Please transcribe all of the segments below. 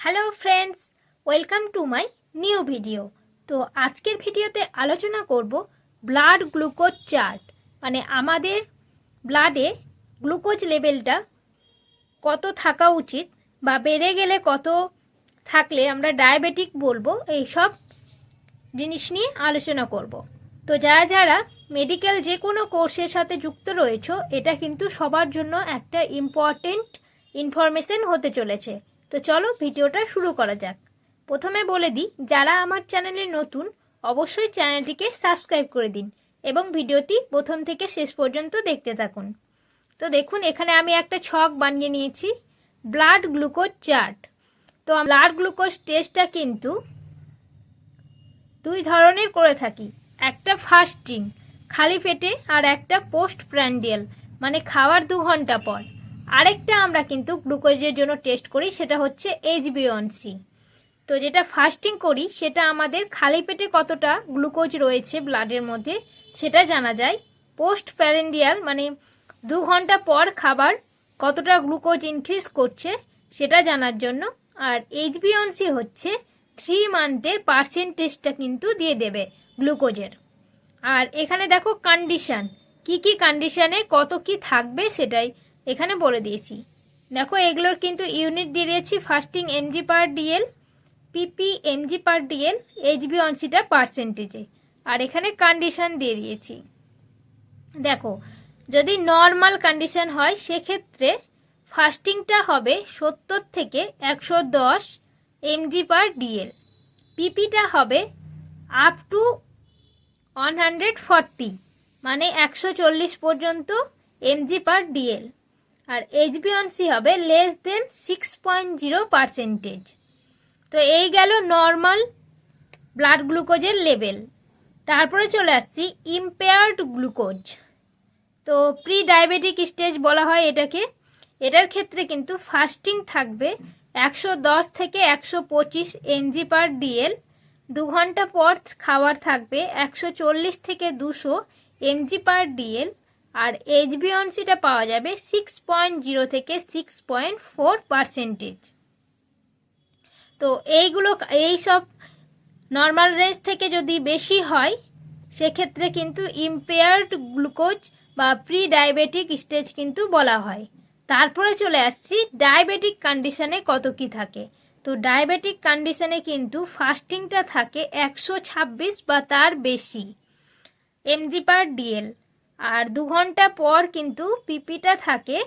Hello friends welcome to my new video তো আজকের ভিডিওতে আলোচনা করব ব্লাড গ্লুকোজ চার্ট মানে আমাদের ব্লাডে গ্লুকোজ লেভেলটা কত থাকা উচিত বা বেড়ে গেলে কত থাকলে আমরা ডায়াবেটিক বলব, এই সব জিনিস নিয়ে আলোচনা করব। তো যারা যারা মেডিকেল যে কোনো কোর্সের সাথে যুক্ত রয়েছে, এটা কিন্তু সবার জন্য একটা ইম্পর্টেন্ট ইনফরমেশন হতে চলেছে। তো চলো ভিডিওটা শুরু করা যাক। প্রথমে বলে দিই, যারা আমার চ্যানেলে নতুন, অবশ্যই চ্যানেলটিকে সাবস্ক্রাইব করে দিন এবং ভিডিওটি প্রথম থেকে শেষ পর্যন্ত দেখতে থাকুন। তো দেখুন, এখানে আমি একটা ছক বানিয়ে নিয়েছি, ব্লাড গ্লুকোজ চার্ট। তো ব্লাড গ্লুকোজ টেস্টটা কিন্তু দুই ধরনের করে থাকি। একটা ফাস্টিং, খালি পেটে, আর একটা পোস্ট প্র্যান্ডিয়াল মানে খাওয়ার দু ঘণ্টা পর। আরেকটা আমরা কিন্তু গ্লুকোজের জন্য টেস্ট করি, সেটা হচ্ছে এইচবিওনসি তো যেটা ফাস্টিং করি, সেটা আমাদের খালি পেটে কতটা গ্লুকোজ রয়েছে ব্লাডের মধ্যে, সেটা জানা যায়। পোস্ট প্যারেন্ডিয়াল মানে দু ঘণ্টা পর খাবার কতটা গ্লুকোজ ইনক্রিজ করছে, সেটা জানার জন্য। আর এইচবিওনসি হচ্ছে থ্রি মান্থের পার্সেন্টেজটা কিন্তু দিয়ে দেবে গ্লুকোজের। আর এখানে দেখো কন্ডিশান কি কি কন্ডিশনে কত কি থাকবে সেটাই। এখানে বলে দিয়েছি। দেখো, এগুলোর কিন্তু ইউনিট দিয়ে দিয়েছি fasting MG per DL PP MG per DL HB অনসিটা পার্সেন্টেজে আর এখানে কন্ডিশন দিয়ে দিয়েছি। দেখো, যদি নর্মাল কন্ডিশন হয়, সেক্ষেত্রে ফাস্টিংটা হবে সত্তর থেকে একশো দশ এমজি পার ডিএল পিপিটা হবে up to one hundred forty মানে একশো চল্লিশ পর্যন্ত এমজি পার ডিএল আর এইচবিওনসি হবে less than six point zero percentage তো এই গেল নর্মাল ব্লাড গ্লুকোজের লেভেল তারপরে চলে আসছি ইম্পেয়ার্ড গ্লুকোজ তো প্রি ডায়াবেটিক স্টেজ বলা হয় এটাকে। এটার ক্ষেত্রে কিন্তু ফাস্টিং থাকবে একশো দশ থেকে একশো পঁচিশ এনজি পার ডিএল। দু ঘণ্টা পর খাবার থাকবে একশো চল্লিশ থেকে দুশো এমজি পার ডিএল। আর এইচ এইচবিওনসিটা পাওয়া যাবে সিক্স পয়েন্ট জিরো থেকে সিক্স পয়েন্ট ফোর পার্সেন্টেজ তো এইগুলো এই সব নর্মাল রেঞ্জ থেকে যদি বেশি হয়, সেক্ষেত্রে কিন্তু ইম্পেয়ার্ড গ্লুকোজ বা প্রি ডায়াবেটিক স্টেজ কিন্তু বলা হয়। তারপরে চলে আসছি ডায়াবেটিক কন্ডিশনে কত কি থাকে? তো ডায়াবেটিক কন্ডিশনে কিন্তু ফাস্টিংটা থাকে একশো ছাব্বিশ বা তার বেশি এমজি পার ডিএল আর দু ঘণ্টা পর কিন্তু পিপিটা থাকে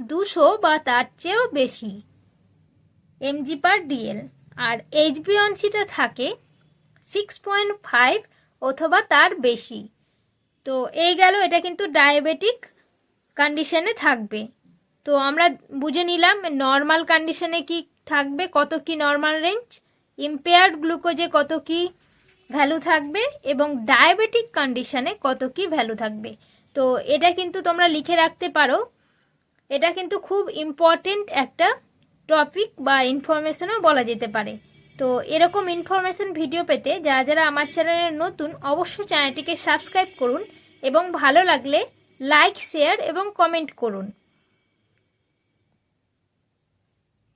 দুশো বা তার চেয়েও বেশি। MG per DL. আর এইচবিওনসিটা থাকে সিক্স পয়েন্ট ফাইভ অথবা তার বেশি। তো এই গেল, এটা কিন্তু ডায়াবেটিক কন্ডিশনে থাকবে। তো আমরা বুঝে নিলাম নর্মাল কন্ডিশনে কি থাকবে, কত কি নর্মাল রেঞ্জ, ইম্পেয়ার্ড গ্লুকোজে কত কি ভ্যালু থাকবে এবং ডায়াবেটিক কন্ডিশনে কত কি ভ্যালু থাকবে। তো এটা কিন্তু তোমরা লিখে রাখতে পারো। এটা কিন্তু খুব ইম্পর্টেন্ট একটা টপিক বা ইনফরমেশনও বলা যেতে পারে। তো এরকম ইনফরমেশন ভিডিও পেতে যারা যারা আমার চ্যানেলে নতুন, অবশ্যই চ্যানেলটিকে সাবস্ক্রাইব করুন এবং ভালো লাগলে লাইক শেয়ার এবং কমেন্ট করুন।